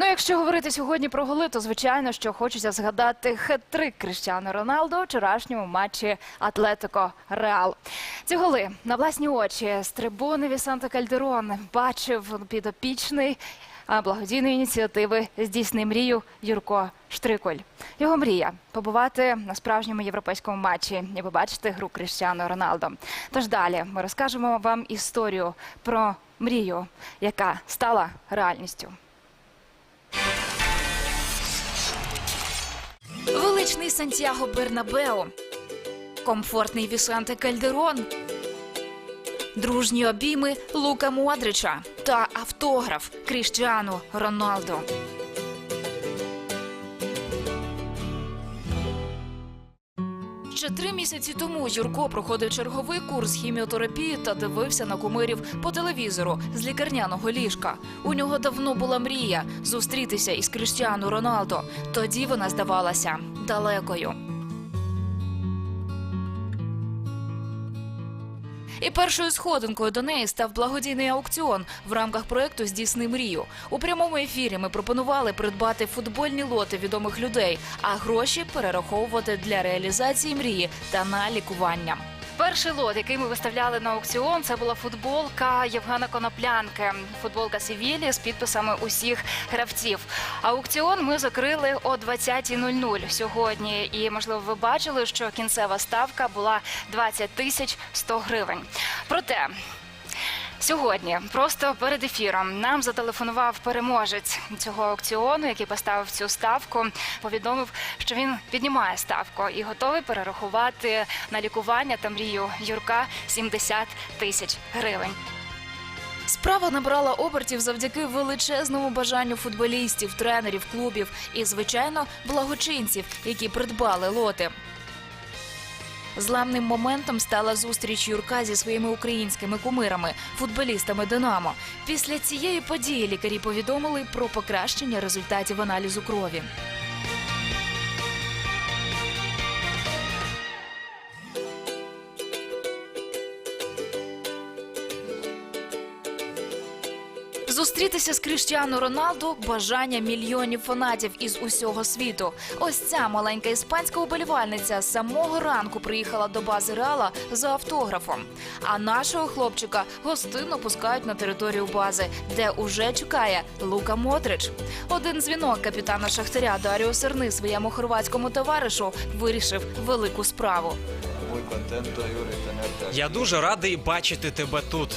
Ну, якщо говорити сьогодні про голи, то звичайно, що хочеться згадати хет-трик Кріштіану Роналдо вчорашньому матчі Атлетико Реал. Ці голи на власні очі з трибуни Вісанта Кальдерон бачив підопічний благодійної ініціативи Здійсни мрію Юрко Штриколь. Його мрія побувати на справжньому європейському матчі і побачити гру Кріштіану Роналдо. Тож далі ми розкажемо вам історію про мрію, яка стала реальністю. Величний Сантьяго Бернабео, комфортний Вісанте Кальдерон, дружні обійми Лука Модрича та автограф Кріштіану Роналдо. Ще три місяці тому Юрко проходив черговий курс хіміотерапії та дивився на кумирів по телевізору з лікарняного ліжка. У нього давно була мрія зустрітися із Кріштіану Роналдо. Тоді вона здавалася далекою. І першою сходинкою до неї став благодійний аукціон в рамках проекту Здійсни мрію. У прямому ефірі ми пропонували придбати футбольні лоти відомих людей, а гроші перераховувати для реалізації мрії та на лікування. Перший лот, який ми виставляли на аукціон, це була футболка Євгена Коноплянки, футболка Сівілі з підписами усіх гравців. Аукціон ми закрили о 20.00 сьогодні. І можливо, ви бачили, що кінцева ставка була 20 тисяч 100 гривень. Проте. Сьогодні, просто перед ефіром, нам зателефонував переможець цього аукціону, який поставив цю ставку. Повідомив, що він піднімає ставку і готовий перерахувати на лікування та мрію Юрка 70 тисяч гривень. Справа набрала обертів завдяки величезному бажанню футболістів, тренерів, клубів і, звичайно, благочинців, які придбали лоти. Зламним моментом стала зустріч Юрка зі своїми українськими кумирами, футболістами Динамо. Після цієї події лікарі повідомили про покращення результатів аналізу крові. Зустрітися з Кріштіану Роналду бажання мільйонів фанатів із усього світу. Ось ця маленька іспанська уболівальниця з самого ранку приїхала до бази Реала за автографом. А нашого хлопчика гостинно пускають на територію бази, де уже чекає Лука Модрич. Один дзвінок капітана Шахтаря Даріо Серни своєму хорватському товаришу вирішив велику справу. Я дуже радий бачити тебе тут.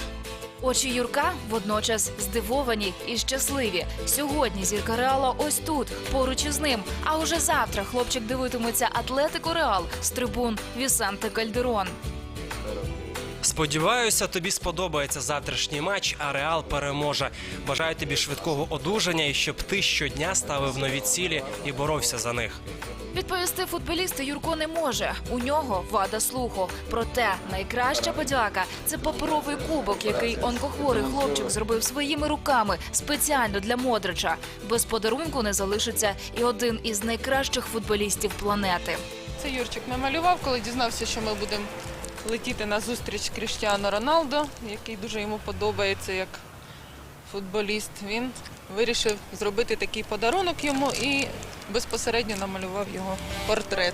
Очі Юрка водночас здивовані і щасливі. Сьогодні зірка Реала ось тут, поруч із ним. А уже завтра хлопчик дивитиметься Атлетико Реал з трибун Вісанте Кальдерон. Сподіваюся, тобі сподобається завтрашній матч, а Реал переможе. Бажаю тобі швидкого одужання і щоб ти щодня ставив нові цілі і боровся за них. Відповісти футболісти Юрко не може. У нього вада слуху. Проте найкраща подяка це паперовий кубок, який онкохворий хлопчик зробив своїми руками спеціально для Модрича. Без подарунку не залишиться і один із найкращих футболістів планети. Це Юрчик намалював, коли дізнався, що ми будемо летіти на зустріч Кріштіану Роналдо, який дуже йому подобається як футболіст. Він вирішив зробити такий подарунок йому і безпосередньо намалював його портрет.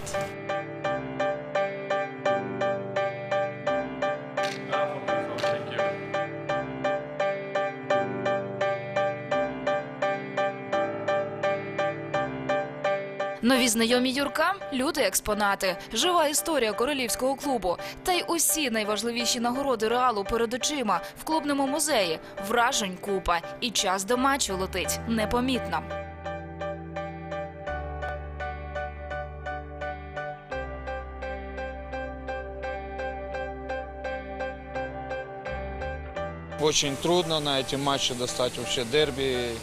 Нові знайомі Юрка люди експонати, жива історія королівського клубу. Та й усі найважливіші нагороди реалу перед очима в клубному музеї. Вражень купа, і час до матчу летить непомітно. Очень трудно на эти матчи достать вообще дерби.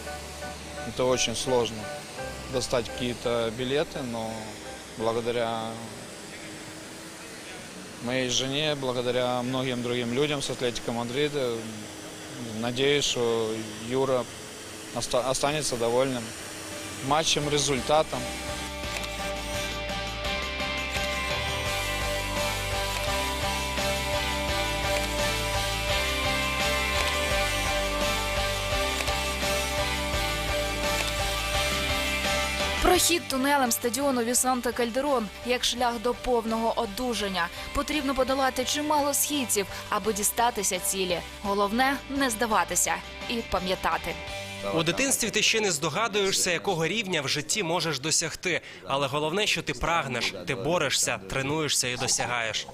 Это очень сложно. Достать какие-то билеты, но благодаря моей жене, благодаря многим другим людям с Атлетико Мадрида, надеюсь, что Юра оста- останется довольным матчем, результатом. Прохід тунелем стадіону Вісанта Кальдерон як шлях до повного одужання. Потрібно подолати чимало східців, аби дістатися цілі. Головне не здаватися і пам'ятати. У дитинстві ти ще не здогадуєшся, якого рівня в житті можеш досягти. Але головне, що ти прагнеш, ти борешся, тренуєшся і досягаєш.